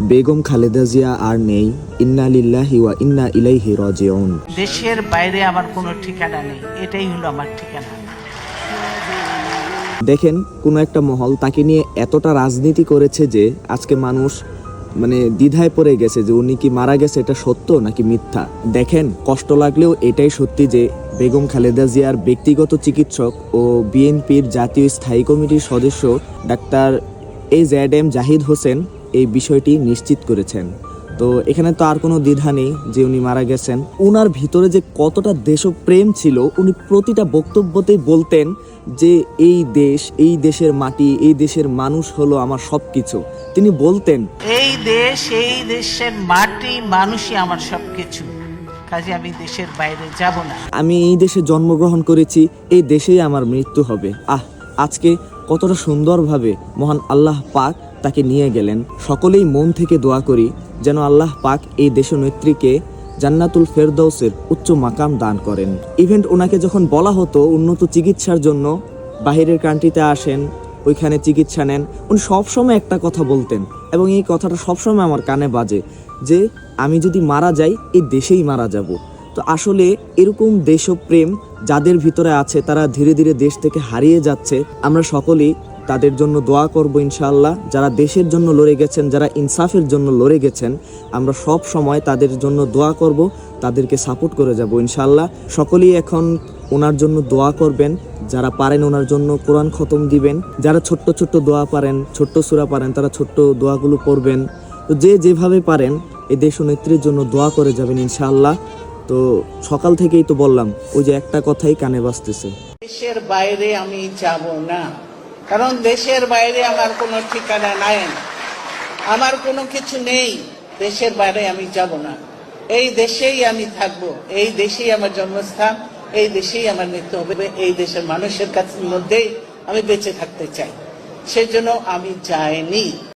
বেগম খালেদা জিয়া আর নেই। ইন্না লিল্লাহি ওয়া ইন্না ইলাইহি রাজিউন। দেশের বাইরে আমার কোনো ঠিকানা নেই। এটাই হলো আমার ঠিকানা। দেখেন কোনো একটা মহল তাকে নিয়ে এতটা রাজনীতি করেছে যে আজকে মানুষ মানে দ্বিধায় পড়ে গেছে যে উনি কি মারা গেছে এটা সত্য নাকি মিথ্যা? দেখেন কষ্ট লাগলেও এটাই সত্যি যে বেগম খালেদা জিয়ার ব্যক্তিগত চিকিৎসক ও বিএনপির জাতীয় স্থায়ী কমিটির সদস্য doctor A Z M Zahid Hossain এই বিষয়টি নিশ্চিত করেছেন। তো এখানে তো আর কোনো দ্বিধা নেই যে উনি মারা গেছেন। উনার ভিতরে যে কতটা দেশপ্রেম ছিল উনি প্রতিটা বক্তব্যতেই বলতেন যে এই দেশ এই দেশের মাটি এই দেশের মানুষ হলো আমার সবকিছু। তিনি বলতেন এই দেশ এই দেশের মাটি মানুষই আমার সবকিছু। কাজে আমি দেশের বাইরে যাব না। আমি এই দেশে জন্মগ্রহণ করেছি এই দেশেই আমার মৃত্যু হবে। আহ আজকে কতটা সুন্দরভাবে মহান আল্লাহ পাক তাকে নিয়ে গেলেন। সকলেই মন থেকে দোয়া করি যেন আল্লাহ পাক এই দেশনেত্রীকে জান্নাতুল ফেরদৌসের উচ্চ মাকাম দান করেন। ইভেন্ট ওনাকে যখন বলা হতো উন্নত চিকিৎসার জন্য বাহিরের কান্ট্রিতে আসেন, ওইখানে চিকিৎসা নেন, উনি সবসময় একটা কথা বলতেন এবং এই কথাটা সবসময় আমার কানে বাজে যে, আমি যদি মারা যাই, এই দেশেই মারা যাব। তো আসলে এরকম দেশপ্রেম যাদের ভিতরে আছে, তারা ধীরে ধীরে দেশ থেকে হারিয়ে যাচ্ছে। আমরা সকলেই তাদের জন্য দোয়া করব ইনশাআল্লাহ। যারা দেশের জন্য লড়ে গেছেন, যারা ইনসাফের জন্য লড়ে গেছেন, আমরা সব সময় তাদের জন্য দোয়া করব, তাদেরকে সাপোর্ট করে যাব ইনশাআল্লাহ। সকলেই এখন ওনার জন্য দোয়া করবেন। যারা পারেন ওনার জন্য কোরআন খতম দিবেন। যারা ছোট্ট ছোট্ট দোয়া পারেন, ছোট্ট সুরা পারেন, তারা ছোট্ট দোয়াগুলো পড়বেন। তো যে যেভাবে পারেন, এই দেশ নেত্রীর জন্য দোয়া করে যাবেন ইনশাআল্লাহ। তো সকাল থেকেই তো বললাম, ওই যে একটা কথাই কানে বাজতেছে। দেশের বাইরে আমি যাব না, কারণ দেশের বাইরে আমার কোনো ঠিকানা নাই। আমার কোনো কিছু নেই, দেশের বাইরে আমি যাব না। এই দেশেই আমি থাকব, এই দেশেই আমার জন্মস্থান, এই দেশেই আমার মৃত্যু হবে, এই দেশের মানুষের কাছে মধ্যেই আমি বেঁচে থাকতে চাই। সেজন্য আমি যাইনি।